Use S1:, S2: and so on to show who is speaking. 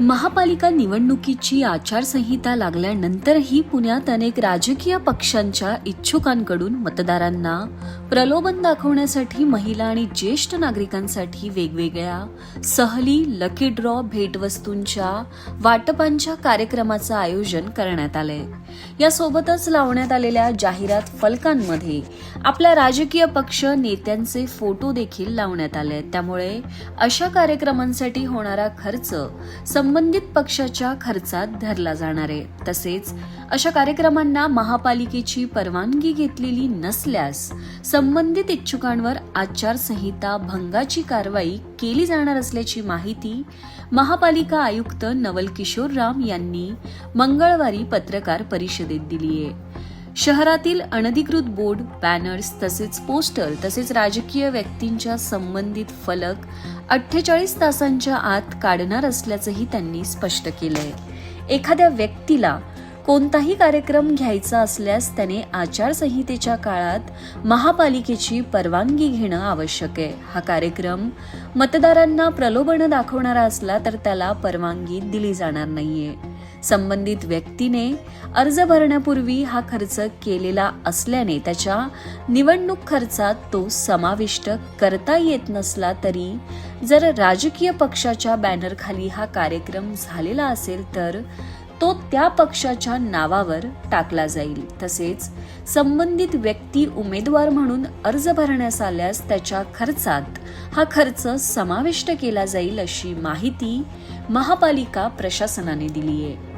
S1: महापालिका निवडणुकीची आचारसंहिता लागल्यानंतरही पुण्यात अनेक राजकीय पक्षांच्या इच्छुकांकडून मतदारांना प्रलोभन दाखवण्यासाठी महिला आणि ज्येष्ठ नागरिकांसाठी वेगवेगळ्या सहली लकी ड्रॉ भेटवस्तूंच्या वाटपांच्या कार्यक्रमाचं आयोजन करण्यात आलंय. यासोबतच लावण्यात आलेल्या जाहिरात फलकांमध्ये आपल्या राजकीय पक्ष नेत्यांचे फोटो देखील लावण्यात आले आहेत त्यामुळे अशा कार्यक्रमांसाठी होणारा खर्च संबंधित पक्षाच्या खर्चात धरला जाणार आहे. तसेच अशा कार्यक्रमांना महापालिकेची परवानगी घेतलेली नसल्यास संबंधित इच्छुकांवर आचारसंहिता भंगाची कारवाई केली जाणार असल्याची माहिती महापालिका आयुक्त नवल किशोर राम यांनी मंगळवारी पत्रकार परिषदेत दिली आहे. शहरातील अनधिकृत बोर्ड बॅनर्स तसेच पोस्टर तसेच राजकीय व्यक्तींच्या संबंधित फलक अठ्ठेचाळीस तासांच्या आत काढणार असल्याचंही त्यांनी स्पष्ट केलंय. एखाद्या व्यक्तीला कोणताही कार्यक्रम घ्यायचा असल्यास त्याने आचारसंहितेच्या काळात महापालिकेची परवानगी घेणं आवश्यक आहे. हा कार्यक्रम मतदारांना प्रलोभन दाखवणारा असला तर त्याला परवानगी दिली जाणार नाहीये. संबंधित व्यक्तीने अर्ज भरण्यापूर्वी हा खर्च केलेला असल्याने त्याच्या निवडणूक खर्चात तो समाविष्ट करता येत नसला तरी जर राजकीय पक्षाच्या बॅनरखाली हा कार्यक्रम झालेला असेल तर तो त्या पक्षाच्या नावावर टाकला जाईल. तसेच संबंधित व्यक्ती उमेदवार म्हणून अर्ज भरण्यास आल्यास त्याच्या खर्चात हा खर्च समाविष्ट केला जाईल अशी माहिती महापालिका प्रशासनाने दिली आहे